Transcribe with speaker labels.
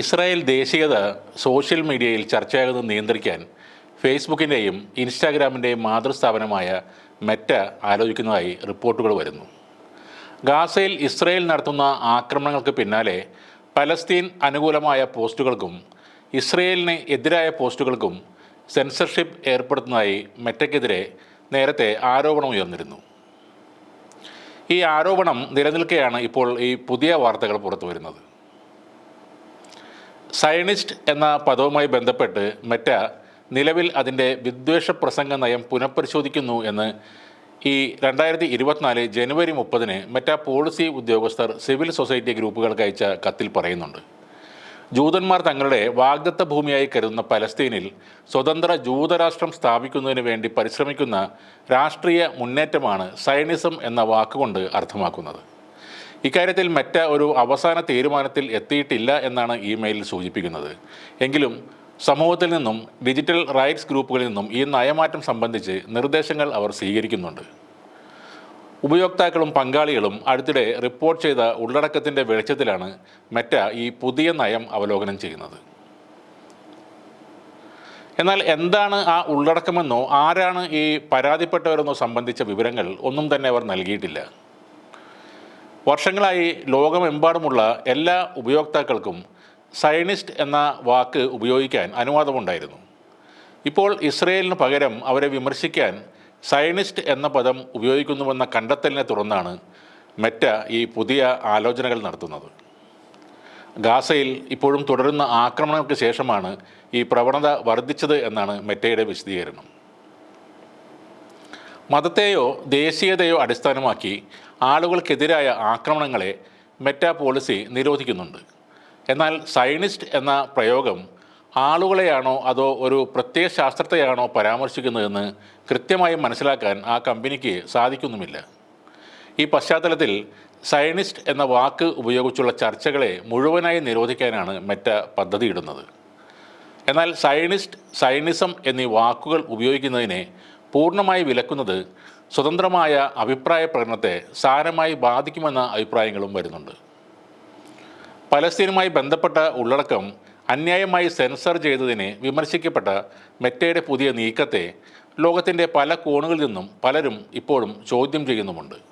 Speaker 1: Israel ദേശീയത social മീഡിയയിൽ ചർച്ചയാകുന്നത് നിയന്ത്രിക്കാൻ ഫേസ്ബുക്കിന്റെയും ഇൻസ്റ്റാഗ്രാമിന്റെയും മാതൃസ്ഥാപനമായ മെറ്റ ആലോചിക്കുന്നതായി റിപ്പോർട്ടുകൾ വരുന്നു. ഗാസയിൽ ഇസ്രായേൽ നടത്തുന്ന ആക്രമണങ്ങൾക്ക് പിന്നാലെ പലസ്തീൻ അനുകൂലമായ പോസ്റ്റുകൾക്കും ഇസ്രയേലിന് എതിരായ പോസ്റ്റുകൾക്കും സെൻസർഷിപ്പ് ഏർപ്പെടുത്തുന്നതായി മെറ്റയ്ക്കെതിരെ നേരത്തെ ആരോപണം ഉയർന്നിരുന്നു. ഈ ആരോപണം നിലനിൽക്കെയാണ് ഇപ്പോൾ ഈ പുതിയ വാർത്തകൾ പുറത്തു വരുന്നത് സയനിസ്റ്റ് എന്ന പദവുമായി ബന്ധപ്പെട്ട് മെറ്റ നിലവിൽ അതിന്റെ വിദ്വേഷ പ്രസംഗ നയം പുനഃപരിശോധിക്കുന്നു എന്ന് ഈ രണ്ടായിരത്തി ഇരുപത്തിനാല് ജനുവരി മുപ്പതിന് മെറ്റ പോളിസി ഉദ്യോഗസ്ഥർ സിവിൽ സൊസൈറ്റി ഗ്രൂപ്പുകൾക്ക് അയച്ച കത്തിൽ പറയുന്നുണ്ട്. ജൂതന്മാർ തങ്ങളുടെ വാഗ്ദത്ത ഭൂമിയായി കരുതുന്ന പലസ്തീനിൽ സ്വതന്ത്ര ജൂതരാഷ്ട്രം സ്ഥാപിക്കുന്നതിന് വേണ്ടി പരിശ്രമിക്കുന്ന രാഷ്ട്രീയ മുന്നേറ്റമാണ് സയണിസം എന്ന വാക്കുകൊണ്ട് അർത്ഥമാക്കുന്നത്. ഇക്കാര്യത്തിൽ മറ്റ ഒരു അവസാന തീരുമാനത്തിൽ എത്തിയിട്ടില്ല എന്നാണ് ഇമെയിലിൽ സൂചിപ്പിക്കുന്നത്. എങ്കിലും സമൂഹത്തിൽ നിന്നും ഡിജിറ്റൽ റൈറ്റ്സ് ഗ്രൂപ്പുകളിൽ നിന്നും ഈ നയമാറ്റം സംബന്ധിച്ച് നിർദ്ദേശങ്ങൾ അവർ സ്വീകരിക്കുന്നുണ്ട്. ഉപയോക്താക്കളും പങ്കാളികളും അടുത്തിടെ റിപ്പോർട്ട് ചെയ്ത ഉള്ളടക്കത്തിന്റെ വെളിച്ചത്തിലാണ് മെറ്റ ഈ പുതിയ നയം അവലോകനം ചെയ്യുന്നത്. എന്നാൽ എന്താണ് ആ ഉള്ളടക്കമെന്നോ ആരാണ് ഈ പരാതിപ്പെട്ടവരെന്നോ സംബന്ധിച്ച വിവരങ്ങൾ ഒന്നും തന്നെ അവർ നൽകിയിട്ടില്ല. വർഷങ്ങളായി ലോകമെമ്പാടുമുള്ള എല്ലാ ഉപയോക്താക്കൾക്കും സയനിസ്റ്റ് എന്ന വാക്ക് ഉപയോഗിക്കാൻ അനുവാദമുണ്ടായിരുന്നു. ഇപ്പോൾ ഇസ്രയേലിന് പകരം അവരെ വിമർശിക്കാൻ സയനിസ്റ്റ് എന്ന പദം ഉപയോഗിക്കുന്നുവെന്ന കണ്ടെത്തലിനെ തുടർന്നാണ് മെറ്റ ഈ പുതിയ ആലോചനകൾ നടത്തുന്നത്. ഗാസയിൽ ഇപ്പോഴും തുടരുന്ന ആക്രമണങ്ങൾക്ക് ശേഷമാണ് ഈ പ്രവണത വർദ്ധിച്ചത് എന്നാണ് മെറ്റയുടെ വിശദീകരണം. മതത്തെയോ ദേശീയതയോ അടിസ്ഥാനമാക്കി ആളുകൾക്കെതിരായ ആക്രമണങ്ങളെ മെറ്റാ പോളിസി നിരോധിക്കുന്നുണ്ട്. എന്നാൽ സയനിസ്റ്റ് എന്ന പ്രയോഗം ആളുകളെയാണോ അതോ ഒരു പ്രത്യേക ശാസ്ത്രത്തെയാണോ പരാമർശിക്കുന്നതെന്ന് കൃത്യമായി മനസ്സിലാക്കാൻ ആ കമ്പനിക്ക് സാധിക്കുന്നുമില്ല. ഈ പശ്ചാത്തലത്തിൽ സയനിസ്റ്റ് എന്ന വാക്ക് ഉപയോഗിച്ചുള്ള ചർച്ചകളെ മുഴുവനായി നിരോധിക്കാനാണ് മെറ്റ പദ്ധതിയിടുന്നത്. എന്നാൽ സയനിസ്റ്റ് സയനിസം എന്നീ വാക്കുകൾ ഉപയോഗിക്കുന്നതിനെ പൂർണമായി വിലക്കുന്നത് സ്വതന്ത്രമായ അഭിപ്രായ പ്രകടനത്തെ സാരമായി ബാധിക്കുമെന്ന അഭിപ്രായങ്ങളും വരുന്നുണ്ട്. പലസ്തീനുമായി ബന്ധപ്പെട്ട ഉള്ളടക്കം അന്യായമായി സെൻസർ ചെയ്തതിനെ വിമർശിക്കപ്പെട്ട മെറ്റയുടെ പുതിയ നീക്കത്തെ ലോകത്തിന്റെ പല കോണുകളിൽ നിന്നും പലരും ഇപ്പോഴും ചോദ്യം ചെയ്യുന്നുമുണ്ട്.